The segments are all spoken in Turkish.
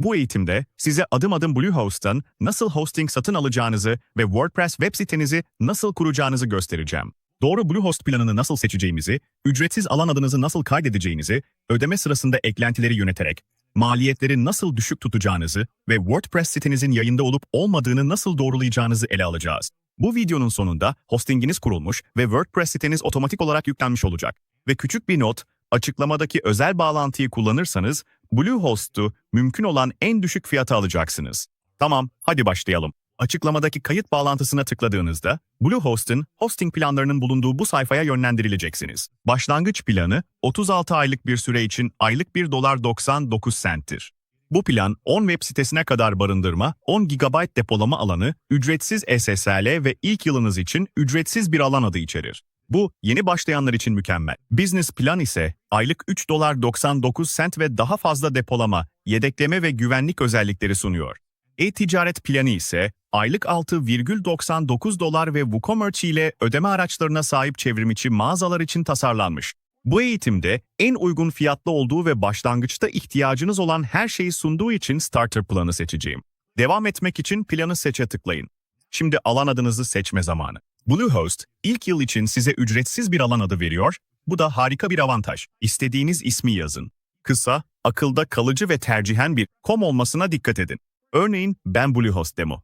Bu eğitimde size adım adım Bluehost'tan nasıl hosting satın alacağınızı ve WordPress web sitenizi nasıl kuracağınızı göstereceğim. Doğru Bluehost planını nasıl seçeceğimizi, ücretsiz alan adınızı nasıl kaydedeceğinizi, ödeme sırasında eklentileri yöneterek, maliyetleri nasıl düşük tutacağınızı ve WordPress sitenizin yayında olup olmadığını nasıl doğrulayacağınızı ele alacağız. Bu videonun sonunda hostinginiz kurulmuş ve WordPress siteniz otomatik olarak yüklenmiş olacak. Ve küçük bir not, açıklamadaki özel bağlantıyı kullanırsanız Bluehost'u mümkün olan en düşük fiyata alacaksınız. Tamam, hadi başlayalım. Açıklamadaki kayıt bağlantısına tıkladığınızda Bluehost'un hosting planlarının bulunduğu bu sayfaya yönlendirileceksiniz. Başlangıç planı 36 aylık bir süre için aylık 1 dolar 99 centtir. Bu plan 10 web sitesine kadar barındırma, 10 GB depolama alanı, ücretsiz SSL ve ilk yılınız için ücretsiz bir alan adı içerir. Bu yeni başlayanlar için mükemmel. Business plan ise aylık 3 dolar 99 cent ve daha fazla depolama, yedekleme ve güvenlik özellikleri sunuyor. E-ticaret planı ise aylık 6,99 dolar ve WooCommerce ile ödeme araçlarına sahip çevrimiçi mağazalar için tasarlanmış. Bu eğitimde en uygun fiyatlı olduğu ve başlangıçta ihtiyacınız olan her şeyi sunduğu için Starter planı seçeceğim. Devam etmek için planı seçe tıklayın. Şimdi alan adınızı seçme zamanı. Bluehost, ilk yıl için size ücretsiz bir alan adı veriyor. Bu da harika bir avantaj. İstediğiniz ismi yazın. Kısa, akılda kalıcı ve tercihen bir com olmasına dikkat edin. Örneğin ben Bluehost demo.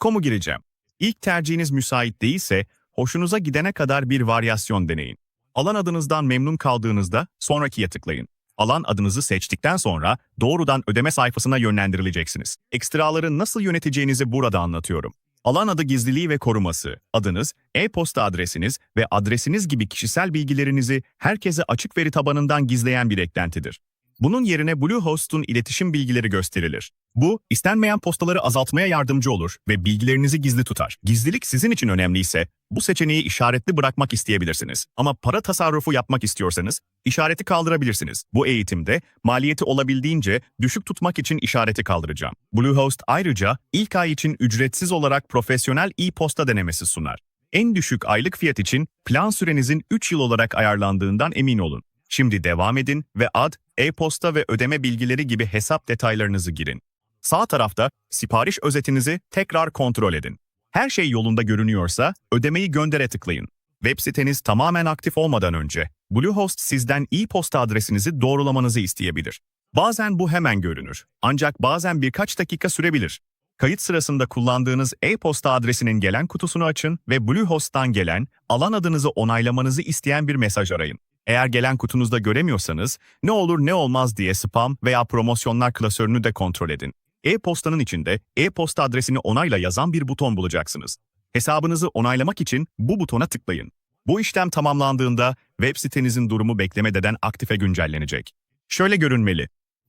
Com'u gireceğim. İlk tercihiniz müsait değilse, hoşunuza gidene kadar bir varyasyon deneyin. Alan adınızdan memnun kaldığınızda sonrakiye tıklayın. Alan adınızı seçtikten sonra doğrudan ödeme sayfasına yönlendirileceksiniz. Ekstraları nasıl yöneteceğinizi burada anlatıyorum. Alan adı gizliliği ve koruması, adınız, e-posta adresiniz ve adresiniz gibi kişisel bilgilerinizi herkese açık veri tabanından gizleyen bir eklentidir. Bunun yerine Bluehost'un iletişim bilgileri gösterilir. Bu, istenmeyen postaları azaltmaya yardımcı olur ve bilgilerinizi gizli tutar. Gizlilik sizin için önemliyse, bu seçeneği işaretli bırakmak isteyebilirsiniz. Ama para tasarrufu yapmak istiyorsanız, işareti kaldırabilirsiniz. Bu eğitimde, maliyeti olabildiğince düşük tutmak için işareti kaldıracağım. Bluehost ayrıca, ilk ay için ücretsiz olarak profesyonel e-posta denemesi sunar. En düşük aylık fiyat için plan sürenizin 3 yıl olarak ayarlandığından emin olun. Şimdi devam edin ve ad, e-posta ve ödeme bilgileri gibi hesap detaylarınızı girin. Sağ tarafta sipariş özetinizi tekrar kontrol edin. Her şey yolunda görünüyorsa ödemeyi göndere tıklayın. Web siteniz tamamen aktif olmadan önce Bluehost sizden e-posta adresinizi doğrulamanızı isteyebilir. Bazen bu hemen görünür. Ancak bazen birkaç dakika sürebilir. Kayıt sırasında kullandığınız e-posta adresinin gelen kutusunu açın ve Bluehost'tan gelen, alan adınızı onaylamanızı isteyen bir mesaj arayın. Eğer gelen kutunuzda göremiyorsanız, ne olur ne olmaz diye spam veya promosyonlar klasörünü de kontrol edin. E-postanın içinde e-posta adresini onayla yazan bir buton bulacaksınız. Hesabınızı onaylamak için bu butona tıklayın. Bu işlem tamamlandığında web sitenizin durumu beklemeden aktife güncellenecek. Şöyle görünmeli.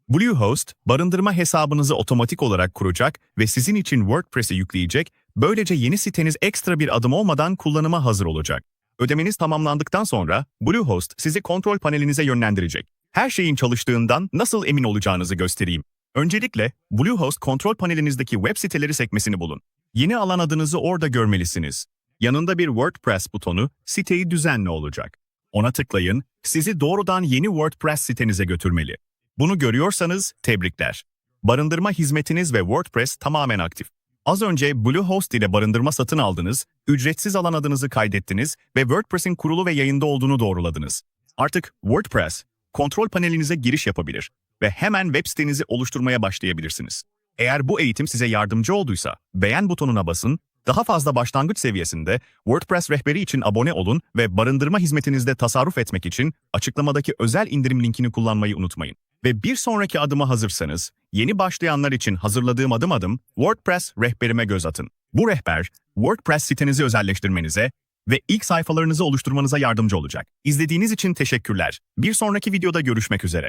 Bluehost, barındırma hesabınızı otomatik olarak kuracak ve sizin için WordPress'i yükleyecek, böylece yeni siteniz ekstra bir adım olmadan kullanıma hazır olacak. Ödemeniz tamamlandıktan sonra Bluehost sizi kontrol panelinize yönlendirecek. Her şeyin çalıştığından nasıl emin olacağınızı göstereyim. Öncelikle Bluehost kontrol panelinizdeki web siteleri sekmesini bulun. Yeni alan adınızı orada görmelisiniz. Yanında bir WordPress butonu siteyi düzenli olacak. Ona tıklayın, sizi doğrudan yeni WordPress sitenize götürmeli. Bunu görüyorsanız tebrikler. Barındırma hizmetiniz ve WordPress tamamen aktif. Az önce Bluehost ile barındırma satın aldınız, ücretsiz alan adınızı kaydettiniz ve WordPress'in kurulu ve yayında olduğunu doğruladınız. Artık WordPress, kontrol panelinize giriş yapabilir ve hemen web sitenizi oluşturmaya başlayabilirsiniz. Eğer bu eğitim size yardımcı olduysa, beğen butonuna basın, daha fazla başlangıç seviyesinde WordPress rehberi için abone olun ve barındırma hizmetinizde tasarruf etmek için açıklamadaki özel indirim linkini kullanmayı unutmayın. Ve bir sonraki adıma hazırsanız, yeni başlayanlar için hazırladığım adım adım WordPress rehberime göz atın. Bu rehber, WordPress sitenizi özelleştirmenize ve ilk sayfalarınızı oluşturmanıza yardımcı olacak. İzlediğiniz için teşekkürler. Bir sonraki videoda görüşmek üzere.